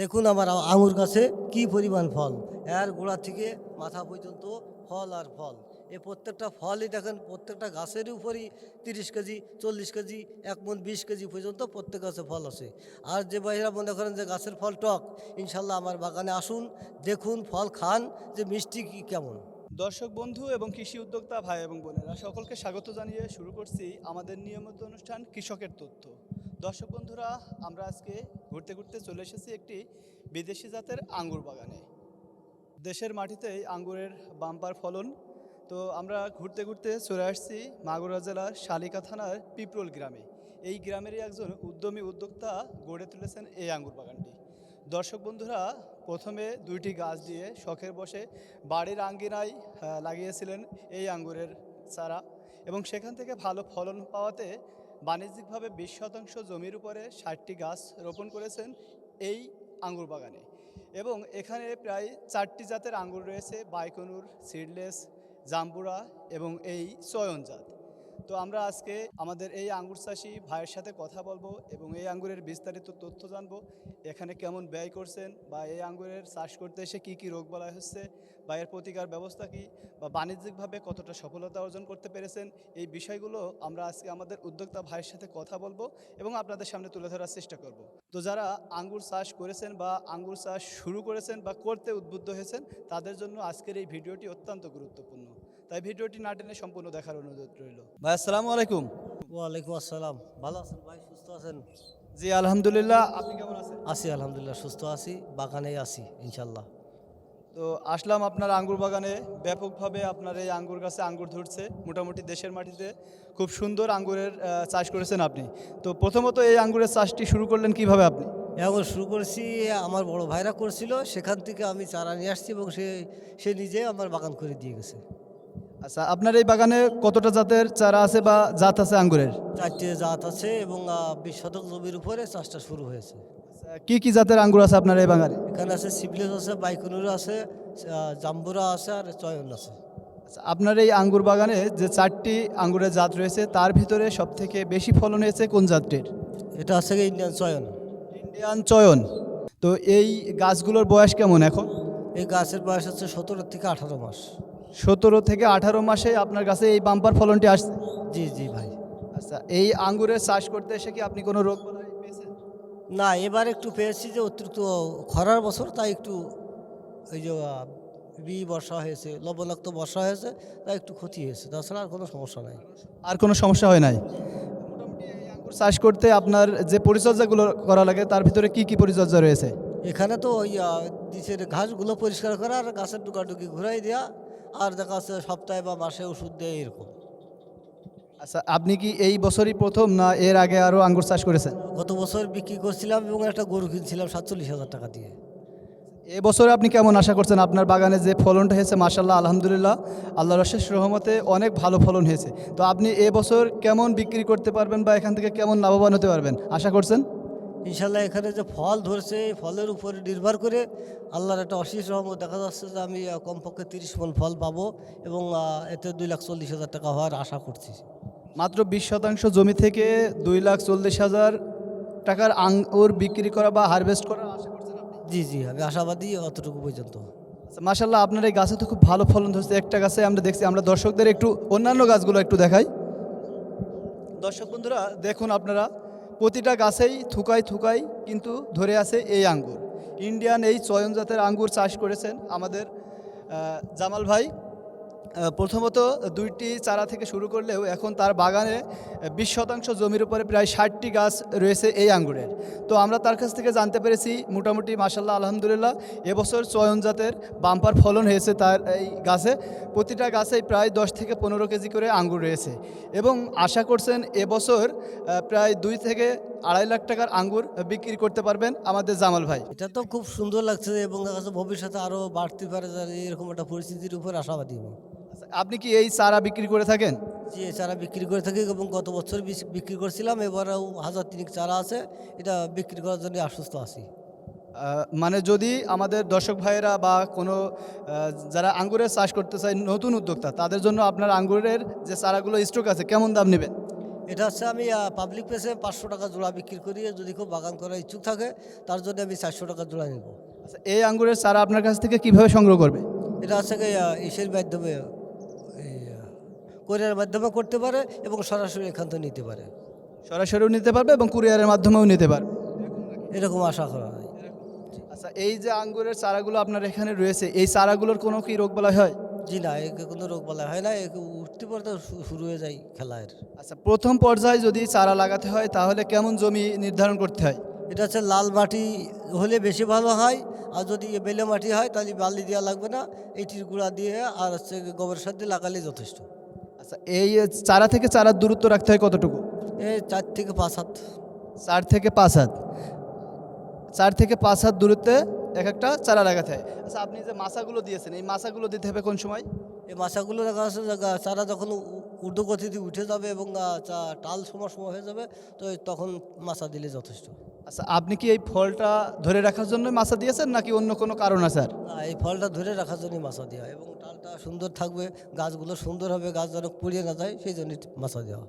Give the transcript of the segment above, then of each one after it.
দেখুন আমার আঙুর গাছে কি পরিমাণ ফল। এর গোড়া থেকে মাথা পর্যন্ত ফল আর ফল। এই প্রত্যেকটা ফলই দেখেন, প্রত্যেকটা গাছের উপরই তিরিশ কেজি, চল্লিশ কেজি, এক মন বিশ কেজি পর্যন্ত প্রত্যেক গাছে ফল আছে। আর যে ভাইরা মনে করেন যে গাছের ফল টক, ইনশাল্লাহ আমার বাগানে আসুন, দেখুন ফল খান, যে মিষ্টি কি কেমন। দর্শক বন্ধু এবং কৃষি উদ্যোক্তা ভাই এবং বোনেরা, সকলকে স্বাগত জানিয়ে শুরু করছি আমাদের নিয়মিত অনুষ্ঠান কৃষকের তথ্য। দর্শক বন্ধুরা, আমরা আজকে ঘুরতে ঘুরতে চলে এসেছি একটি বিদেশি জাতের আঙ্গুর বাগানে। দেশের মাটিতেই আঙ্গুরের বাম্পার ফলন, তো আমরা ঘুরতে ঘুরতে চলে আসছি মাগুরা জেলার শালিকা থানার পিপরোল গ্রামে। এই গ্রামেরই একজন উদ্যমী উদ্যোক্তা গড়ে তুলেছেন এই আঙ্গুর বাগানটি। দর্শক বন্ধুরা, প্রথমে দুইটি গাছ দিয়ে শখের বসে বাড়ির আঙ্গিনায় লাগিয়েছিলেন এই আঙ্গুরের চারা এবং সেখান থেকে ভালো ফলন পাওয়াতে বাণিজ্যিকভাবে বিশ শতাংশ জমির উপরে ষাটটি গাছ রোপণ করেছেন এই আঙ্গুর বাগানে। এবং এখানে প্রায় চারটি জাতের আঙ্গুর রয়েছে, বাইকনুর, সিডলেস, জাম্বুরা এবং এই চয়ন জাত তো আমরা আজকে আমাদের এই আঙ্গুর চাষি ভাইয়ের সাথে কথা বলব এবং এই আঙ্গুরের বিস্তারিত তথ্য জানব। এখানে কেমন ব্যয় করছেন বা এই আঙ্গুরের চাষ করতে এসে কি কি রোগ বলা হচ্ছে বা এর প্রতিকার ব্যবস্থা কি বা বাণিজ্যিকভাবে কতটা সফলতা অর্জন করতে পেরেছেন এই বিষয়গুলো আমরা আজকে আমাদের উদ্যোক্তা ভাইয়ের সাথে কথা বলব এবং আপনাদের সামনে তুলে ধরার চেষ্টা করব। তো যারা আঙ্গুর চাষ করেছেন বা আঙ্গুর চাষ শুরু করেছেন বা করতে উদ্বুদ্ধ হয়েছেন তাদের জন্য আজকের এই ভিডিওটি অত্যন্ত গুরুত্বপূর্ণ। তাই ভিডিওটি না টেনে সম্পূর্ণ দেখার অনুরোধ রইল। ভাই আসসালামু আলাইকুম। ওয়ালাইকুম আসসালাম। ভালো আছেন ভাই? সুস্থ আছেন? জি আলহামদুলিল্লাহ। আপনি কেমন আছেন? আছি আলহামদুলিল্লাহ সুস্থ আছি বাগানেই আছি ইনশাল্লাহ তো আসলাম আপনার আঙ্গুর বাগানে। ব্যাপকভাবে আপনার এই আঙ্গুর গাছে আঙ্গুর ধরছে। মোটামুটি দেশের মাটিতে খুব সুন্দর আঙ্গুরের চাষ করেছেন আপনি। তো প্রথমত এই আঙ্গুরের চাষটি শুরু করলেন কীভাবে আপনি? এখন শুরু করেছি আমার বড় ভাইরা করছিল। সেখান থেকে আমি চারা নিয়ে আসছি এবং সে সে নিজে আমার বাগান করে দিয়ে গেছে। আচ্ছা আপনার এই বাগানে কতটা জাতের চারা আছে বা জাত আছে আঙ্গুরের? চারটে জাত আছে এবং বিশ শতক জমির উপরে চাষটা শুরু হয়েছে। আচ্ছা, কি কি জাতের আঙ্গুর আছে আপনার এই বাগানে? এখানে আছে সিবলেস আছে বাইকুনুর আছে জাম্বুরা আছে আর চয়ন আছে। আচ্ছা আপনার এই আঙ্গুর বাগানে যে চারটি আঙ্গুরের জাত রয়েছে তার ভিতরে সবথেকে বেশি ফলন হয়েছে কোন জাতটির? এটা আছে ইন্ডিয়ান চয়ন। ইন্ডিয়ান চয়ন। তো এই গাছগুলোর বয়স কেমন এখন? এই গাছের বয়স হচ্ছে সতেরো থেকে আঠারো মাস। সতেরো থেকে আঠারো মাসে আপনার কাছে এই বাম্পার ফলনটি আসছে? জি জি ভাই। আচ্ছা এই আঙ্গুরের চাষ করতে এসে কি আপনি কোনো রোগ পেয়েছেন? না এবার একটু পেয়েছি যে অতিরিক্ত খরার বছর তাই একটু ওই যে বি বর্ষা হয়েছে লবণাক্ত বর্ষা হয়েছে তাই একটু ক্ষতি হয়েছে। তাছাড়া আর কোনো সমস্যা নাই। আর কোনো সমস্যা হয় নাই? মোটামুটি এই আঙ্গুর চাষ করতে আপনার যে পরিচর্যাগুলো করা লাগে তার ভিতরে কি কি পরিচর্যা রয়েছে? এখানে তো ওই নিচের ঘাসগুলো পরিষ্কার করা আর গাছের টুকাটুকি ঘুরাই দেওয়া আর দেখা যাচ্ছে সপ্তাহে বা মাসে ওষুধ দেয় এরকম। আচ্ছা আপনি কি এই বছরই প্রথম না এর আগে আরও আঙ্গুর চাষ করেছেন? গত বছর বিক্রি করছিলাম এবং একটা গরু কিনছিলাম সাতচল্লিশ হাজার টাকা দিয়ে। এবছরে আপনি কেমন আশা করছেন? আপনার বাগানে যে ফলনটা হয়েছে মাসাল্লাহ আলহামদুলিল্লাহ আল্লাহ রশেষ রহমতে অনেক ভালো ফলন হয়েছে। তো আপনি এবছর কেমন বিক্রি করতে পারবেন বা এখান থেকে কেমন লাভবান হতে পারবেন? আশা করছেন? ইনশাল্লাহ এখানে যে ফল ধরছে এই ফলের উপরে নির্ভর করে আল্লাহর একটা অশেষ রহমত দেখা যাচ্ছে যে আমি কমপক্ষে তিরিশ মন ফল পাবো এবং এতে দুই লাখ চল্লিশ হাজার টাকা হওয়ার আশা করছি। মাত্র বিশ শতাংশ জমি থেকে দুই লাখ চল্লিশ হাজার টাকার আঙ্গুর বিক্রি করা বা হারভেস্ট করা আশা করছেন জি জি আমি আশাবাদী অতটুকু পর্যন্ত। আচ্ছা, মাশাল্লাহ আপনার এই গাছে তো খুব ভালো ফলন ধরছে। একটা গাছে আমরা দেখছি আমরা দর্শকদের একটু অন্যান্য গাছগুলো একটু দেখাই। দর্শক বন্ধুরা দেখুন আপনারা প্রতিটা গাছেই থুকাই থুকাই কিন্তু ধরে আছে এই আঙ্গুর। ইন্ডিয়ান এই চয়ন জাতের আঙ্গুর চাষ করেছেন আমাদের জামাল ভাই। প্রথমত দুইটি চারা থেকে শুরু করলেও এখন তার বাগানে বিশ শতাংশ জমির উপরে প্রায় ষাটটি গাছ রয়েছে এই আঙ্গুরের। তো আমরা তার কাছ থেকে জানতে পেরেছি, মোটামুটি মাসাল্লাহ আলহামদুলিল্লাহ, এবছর চয়ন জাতের বাম্পার ফলন হয়েছে তার এই গাছে। প্রতিটা গাছে প্রায় দশ থেকে পনেরো কেজি করে আঙ্গুর রয়েছে এবং আশা করছেন এবছর প্রায় দুই থেকে আড়াই লাখ টাকার আঙ্গুর বিক্রি করতে পারবেন আমাদের জামাল ভাই। এটা তো খুব সুন্দর লাগছে এবং ভবিষ্যতে আরও বাড়তে পারে এরকম একটা পরিস্থিতির উপর আশাবাদী আপনি কি এই চারা বিক্রি করে থাকেন? যে চারা বিক্রি করে থাকি এবং গত বছর বিক্রি করছিলাম এবারেও হাজার তিনিক চারা আছে এটা বিক্রি করার জন্য আশ্বস্ত আছি। মানে যদি আমাদের দর্শক ভাইয়েরা বা কোনো যারা আঙ্গুরের চাষ করতে চায় নতুন উদ্যোক্তা তাদের জন্য আপনার আঙ্গুরের যে চারাগুলো স্টক আছে কেমন দাম নেবেন? এটা হচ্ছে আমি পাবলিক প্লেসে পাঁচশো টাকা জোড়া বিক্রি করি যদি খুব বাগান করার ইচ্ছুক থাকে তার জন্য আমি চারশো টাকা জোড়া নেব। আচ্ছা এই আঙ্গুরের চারা আপনার কাছ থেকে কীভাবে সংগ্রহ করবে? এটা হচ্ছে ইসের মাধ্যমে কোরিয়ার মাধ্যমে করতে পারে এবং সরাসরি এখান থেকে নিতে পারে। সরাসরিও নিতে পারবে এবং কুরিয়ারের মাধ্যমেও নিতে পারবে। এরকম আশা করা হয়। আচ্ছা এই যে আঙ্গুরের চারাগুলো আপনার এখানে রয়েছে এই চারাগুলোর কোনো কি রোগবালাই হয়? জি না একে কোনো রোগ বলা হয় না একে উঠতে পড়তে শুরু হয়ে যায় খেলার। আচ্ছা প্রথম পর্যায়ে যদি চারা লাগাতে হয় তাহলে কেমন জমি নির্ধারণ করতে হয়? এটা হচ্ছে লাল মাটি হলে বেশি ভালো হয় আর যদি বেলে মাটি হয় তাহলে বালি দেওয়া লাগবে না এইটির গুঁড়া দিয়ে আর হচ্ছে গোবর সার দিয়ে লাগালে যথেষ্ট। এই চারা থেকে চারার দূরত্ব রাখতে হয় কতটুকু? এই চার থেকে পাঁচ হাত। চার থেকে পাঁচ হাত। চার থেকে পাঁচ হাত দূরত্বে এক একটা চারা লাগাতে হয়। আচ্ছা আপনি যে মাছাগুলো দিয়েছেন এই মাছাগুলো দিতে হবে কোন সময়? এই মাছাগুলো চারা যখন উ- ঊর্ধ্বগতিতে উঠে যাবে এবং টাল সময় সময় হয়ে যাবে তো তখন মাছা দিলে যথেষ্ট। আচ্ছা আপনি কি এই ফলটা ধরে রাখার জন্য মাছা দিয়েছেন নাকি অন্য কোনো কারণ আছে এই ফলটা ধরে রাখার জন্যই মাছা দেওয়া হয় এবং টালটা সুন্দর থাকবে গাছগুলো সুন্দর হবে গাছ যেন পুড়িয়ে না যায় সেই জন্যই মাছা দেওয়া।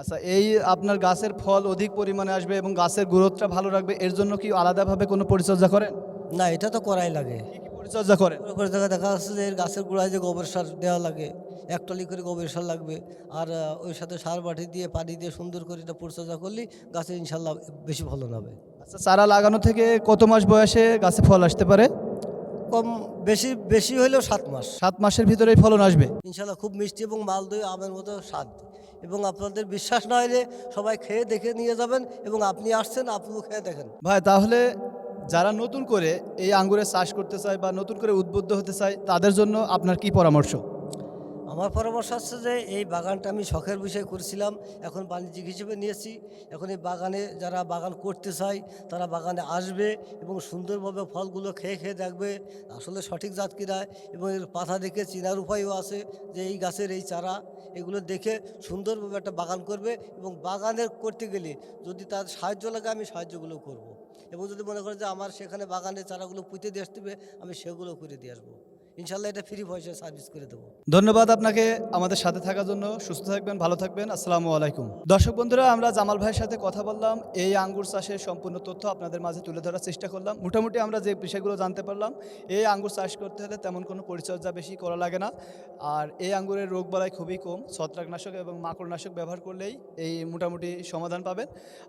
আচ্ছা এই আপনার গাছের ফল অধিক পরিমাণে আসবে এবং গাছের গ্রোথটা ভালো রাখবে এর জন্য কি আলাদাভাবে কোনো পরিচর্যা করেন? না এটা তো করাই লাগে। পরিচর্যা করেন? করে করে দেখা দেখা যাচ্ছে যে গাছের গোড়ায় যে গোবর সার দেওয়া লাগে এক টলি করে গোবর সার লাগবে আর ওই সাথে সার বাটি দিয়ে পানি দিয়ে সুন্দর করে এটা পরিচর্যা করলে গাছে ইনশাল্লাহ বেশি ফলন হবে। আচ্ছা চারা লাগানো থেকে কত মাস বয়সে গাছে ফল আসতে পারে? কম বেশি বেশি হলেও সাত মাস। সাত মাসের ভিতরেই ফলন আসবে? ইনশাল্লাহ খুব মিষ্টি এবং মালদই আমের মতো স্বাদ। এবং আপনাদের বিশ্বাস না হলে সবাই খেয়ে দেখে নিয়ে যাবেন এবং আপনি আসছেন আপনিও খেয়ে দেখেন। ভাই তাহলে যারা নতুন করে এই আঙ্গুরের চাষ করতে চায় বা নতুন করে উদ্বুদ্ধ হতে চায় তাদের জন্য আপনার কি পরামর্শ? আমার পরামর্শ হচ্ছে যে এই বাগানটা আমি শখের বিষয় করেছিলাম, এখন বাণিজ্যিক হিসেবে নিয়েছি এখন এই বাগানে যারা বাগান করতে চায়, তারা বাগানে আসবে এবং সুন্দরভাবে ফলগুলো খেয়ে খেয়ে দেখবে আসলে সঠিক জাত কিনা এবং এর পাতা দেখে চেনার উপায়ও আছে যে এই গাছের এই চারা, এগুলো দেখে সুন্দরভাবে একটা বাগান করবে এবং বাগানের করতে গেলে যদি তার সাহায্য লাগে আমি সাহায্যগুলো করব। এবং যদি মনে করে যে আমার সেখানে বাগানে চারাগুলো পুঁতে দিয়ে আসতে আমি সেগুলো করে দিয়ে আসব ইনশাল্লাহ এটা ফ্রি পয়সা সার্ভিস করে দেবো। ধন্যবাদ আপনাকে আমাদের সাথে থাকার জন্য। সুস্থ থাকবেন, ভালো থাকবেন। আসসালামু আলাইকুম। দর্শক বন্ধুরা, আমরা জামাল ভাইয়ের সাথে কথা বললাম। এই আঙ্গুর চাষের সম্পূর্ণ তথ্য আপনাদের মাঝে তুলে ধরার চেষ্টা করলাম। মোটামুটি আমরা যে বিষয়গুলো জানতে পারলাম, এই আঙ্গুর চাষ করতে হলে তেমন কোনো পরিচর্যা বেশি করা লাগে না। আর এই আঙ্গুরের রোগ বালাই খুবই কম। ছত্রাকনাশক এবং মাকড়নাশক ব্যবহার করলেই এই মোটামুটি সমাধান পাবেন।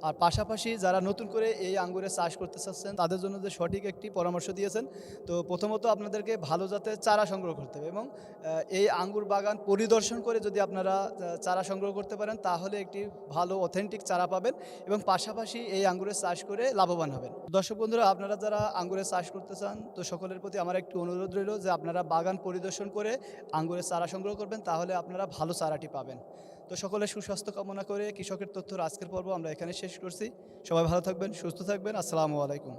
আর পাশাপাশি যারা নতুন করে এই আঙ্গুরের চাষ করতে চাচ্ছেন, তাদের জন্য যে সঠিক একটি পরামর্শ দিয়েছেন, তো প্রথমত আপনাদেরকে ভালো জাতের চারা সংগ্রহ করতে হবে এবং এই আঙ্গুর বাগান পরিদর্শন করে যদি আপনারা চারা সংগ্রহ করতে পারেন, তাহলে একটি ভালো অথেন্টিক চারা পাবেন এবং পাশাপাশি এই আঙ্গুরের চাষ করে লাভবান হবেন। দর্শক বন্ধুরা, আপনারা যারা আঙ্গুরের চাষ করতে চান, তো সকলের প্রতি আমার একটু অনুরোধ রইল যে আপনারা বাগান পরিদর্শন করে আঙ্গুরের চারা সংগ্রহ করবেন, তাহলে আপনারা ভালো চারাটি পাবেন। তো সকলের সুস্বাস্থ্য কামনা করে কৃষকের তথ্যর আজকের পর্ব আমরা এখানে শেষ করছি। সবাই ভালো থাকবেন, সুস্থ থাকবেন। আসসালামু আলাইকুম।